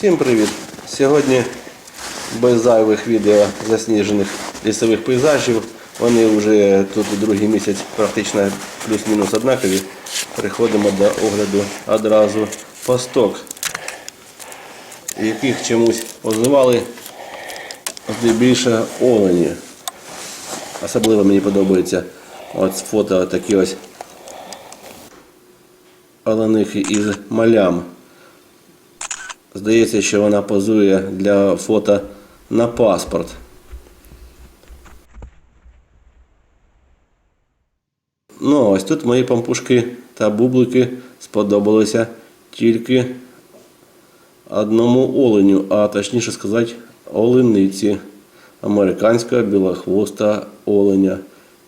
Всім привіт! Сьогодні без зайвих відео засніжених лісових пейзажів. Вони вже тут другий місяць практично плюс-мінус однакові. Переходимо до огляду одразу пасток, яких чомусь озивали здебільше олені. Особливо мені подобається от фото такі ось оленихи із малям. Здається, що вона позує для фото на паспорт. Ну, ось тут мої пампушки та бублики сподобалися тільки одному оленю, а точніше сказати, олениці американська білохвоста оленя.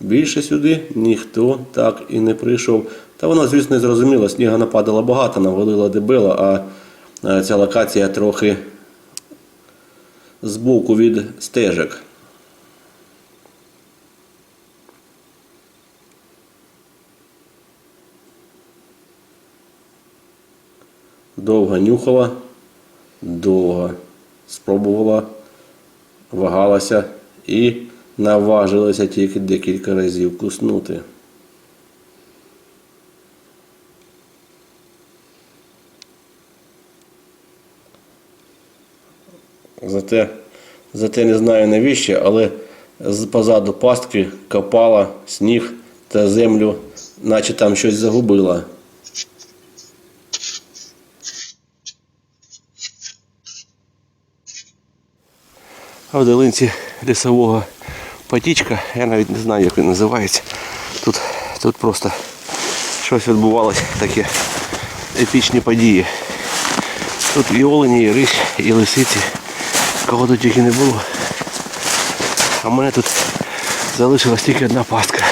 Більше сюди ніхто так і не прийшов. Та воно, звісно, зрозуміло, снігу нападало багато, навалило дебело, а ця локація трохи збоку від стежок. Довго нюхала, довго спробувала, вагалася і наважилася тільки декілька разів куснути. Зате, зате не знаю навіщо, але з позаду пастки копала сніг та землю, наче там щось загубила. А в долинці лісового потічка, я навіть не знаю, як він називається. Тут, тут просто щось відбувалося, такі епічні події. Тут і олені, і рись, і лисиці. Кого тут тільки не було. А в мене тут залишилась тільки одна пастка.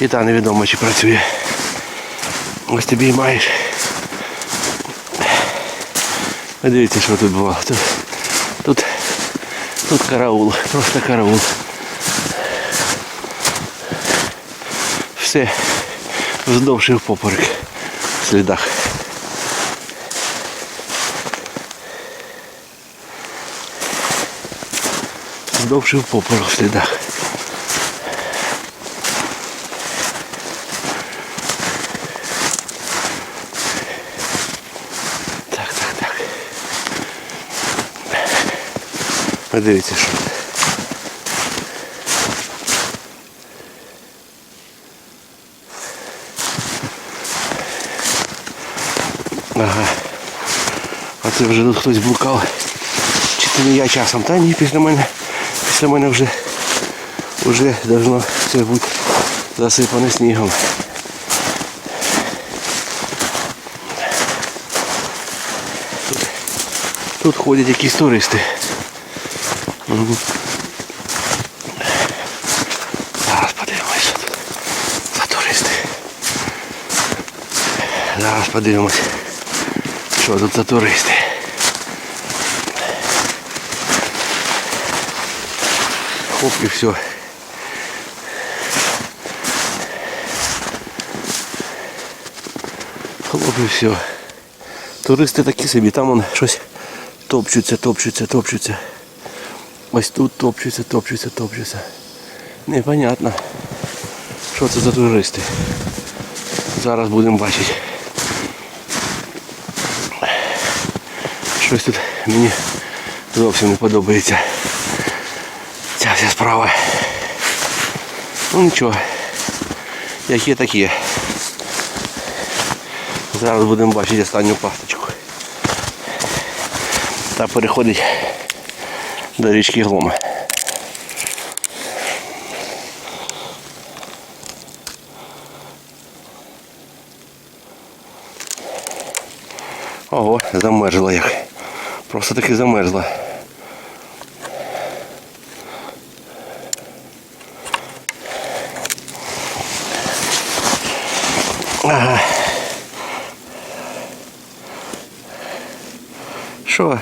І та невідомо чи працює. Ось тобі і маєш. Ви дивіться, що тут було. Тут, тут, тут караул, просто караул. Все вздовж і впоперек в слідах. Вздовж і впоперек в слідах. Так, так, так. Ви дивіться, що. Ага. А це вже тут хтось блукав. Чи це не я часом? Та ні, після мене. Після мене вже вже должно все бути засипане снігом. Тут, тут ходять якісь туристи. Зараз подивимось, тут за туристи. Зараз подивимось, що тут за туристи. Хоп і все. Хлоп і все. Туристи такі собі, там вон щось топчуться, топчуться, топчуться. Ось тут топчуться, топчуться, топчуться. Непонятно. Що це за туристи? Зараз будемо бачити. Щось тут мені зовсім не подобається. Ця вся справа. Ну нічого. Як є, так. Зараз будемо бачити останню пасточку. Та переходить до річки Глома. Ого, замерзла як. Просто таки замерзла. Що?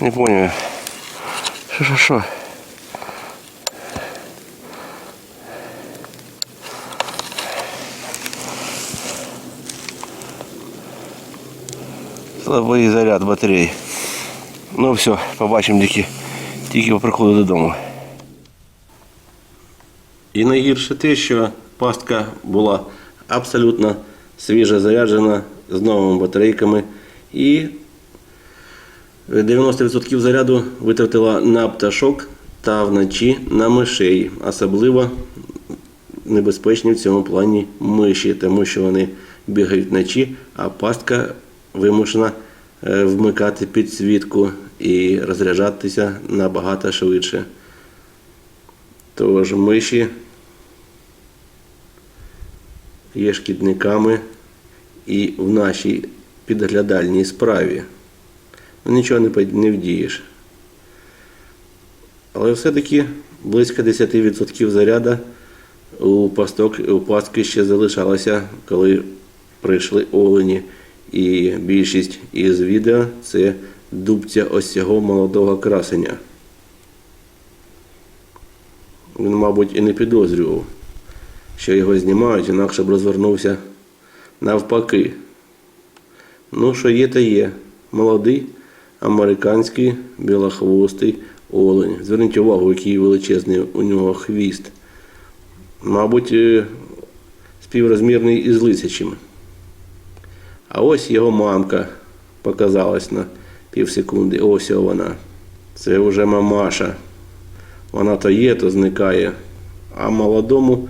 Не понял. Що, що, що? Слабий заряд батареї. Ну все, побачимо тільки, тільки по приходу додому. І найгірше те, що пастка була абсолютно свіжо заряджена з новими батарейками і 90% заряду витратила на пташок та вночі на мишей. Особливо небезпечні в цьому плані миші, тому що вони бігають вночі, а пастка вимушена е, вмикати підсвітку і розряджатися набагато швидше. Тож миші є шкідниками і в нашій підглядальній справі. Нічого не, вдієш. Але все-таки близько 10% заряду у пасток у пастки ще залишалося, коли прийшли олені. І більшість із відео це дубця ось цього молодого красення. Він, мабуть, і не підозрював, що його знімають, інакше б розвернувся навпаки. Ну, що є, то є. Молодий американський білохвостий олень. Зверніть увагу, який величезний у нього хвіст. Мабуть, е, співрозмірний із лисячим. А ось його мамка показалась на півсекунди. Ось вона. Це вже мамаша. Вона то є, то зникає. А молодому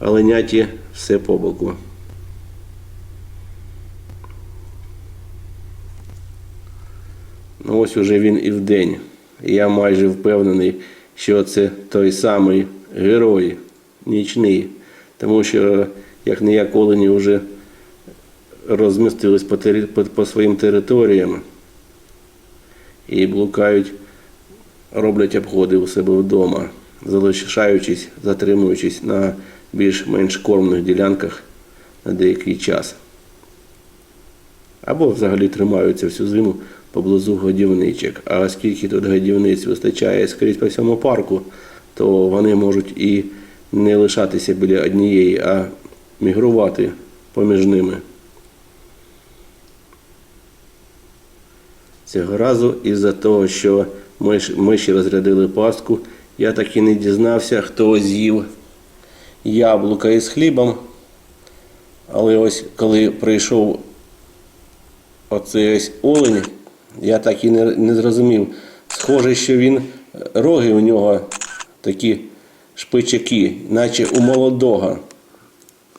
оленяті все по боку. Ось уже він і вдень. Я майже впевнений, що це той самий герой нічний. Тому що як не як олені вже розмістились по, тери- по, по своїм територіям і блукають, роблять обходи у себе вдома, залишаючись, затримуючись на більш-менш кормних ділянках на деякий час. Або взагалі тримаються всю зиму поблизу годівничок. А оскільки тут годівниць вистачає скрізь по всьому парку, то вони можуть і не лишатися біля однієї, а мігрувати поміж ними. Цього разу із-за того, що миш, миші розрядили пастку, я так і не дізнався, хто з'їв яблука із хлібом. Але ось коли прийшов оцей ось олень, я так і не, не зрозумів. Схоже, що він роги у нього такі шпичаки, наче у молодого.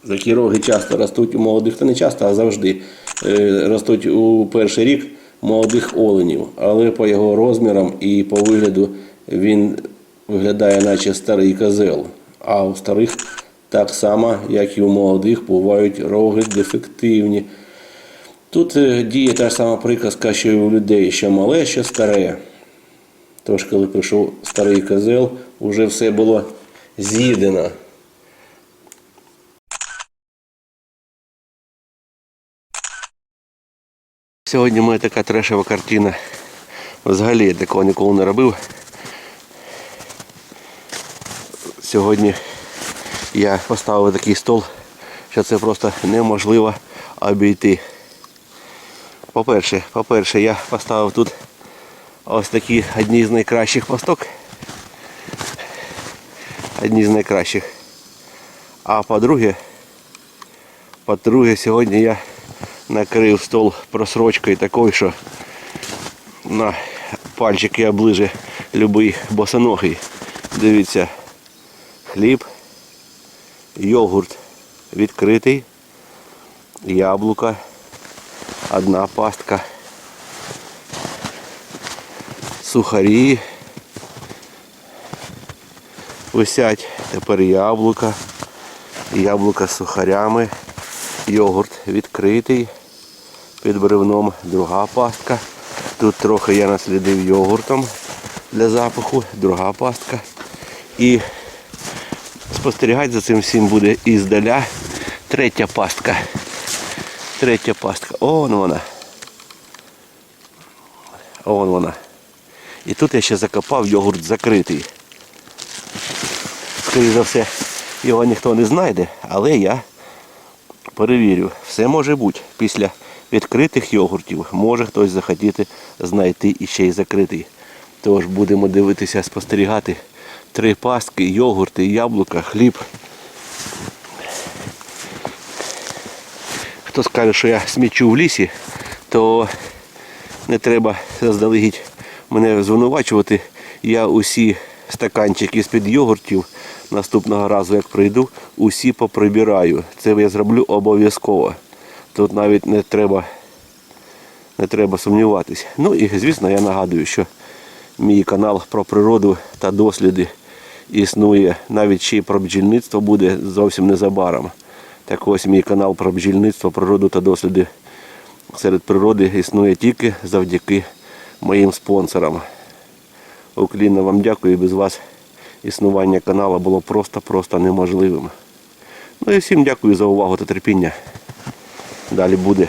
Такі роги часто ростуть у молодих, та не часто, а завжди е, ростуть у перший рік молодих оленів. Але по його розмірам і по вигляду він виглядає, наче старий козел. А у старих так само, як і у молодих, бувають роги дефективні. Тут е, діє та ж сама приказка, що і у людей, що мале, що старе. Тож, коли прийшов старий козел, уже все було з'їдено. Сьогодні мене така трешова картина. Взагалі я такого ніколи не робив. Сьогодні я поставив такий стол, що це просто неможливо обійти. По-перше, по-перше, я поставив тут ось такі одні з найкращих пасток. Одні з найкращих. А по-друге, по-друге, сьогодні я накрив стол просрочкою такою, що на пальчики оближе любий босоногий. Дивіться, хліб, йогурт відкритий, яблука, одна пастка, сухарі. Висять тепер яблука, яблука з сухарями, йогурт відкритий, під бревном друга пастка. Тут трохи я наслідив йогуртом для запаху, друга пастка. І спостерігати за цим всім буде іздаля третя пастка. Третя пастка. О, вона. О, вона. І тут я ще закопав йогурт закритий. Скоріше за все, його ніхто не знайде, але я перевірю. Все може бути. Після відкритих йогуртів може хтось захотіти знайти і ще й закритий. Тож будемо дивитися, спостерігати три пастки, йогурти, яблука, хліб. Хто скаже, що я смічу в лісі, то не треба заздалегідь мене звинувачувати. Я усі стаканчики з-під йогуртів наступного разу, як прийду, усі поприбираю. Це я зроблю обов'язково. Тут навіть не треба, не треба сумніватись. Ну і звісно, я нагадую, що мій канал про природу та досліди існує. Навіть ще й про бджільництво буде зовсім незабаром. Так ось мій канал про бджільництво, природу та досліди серед природи існує тільки завдяки моїм спонсорам. Уклінно вам дякую. Без вас існування каналу було просто-просто неможливим. Ну і всім дякую за увагу та терпіння. Далі буде.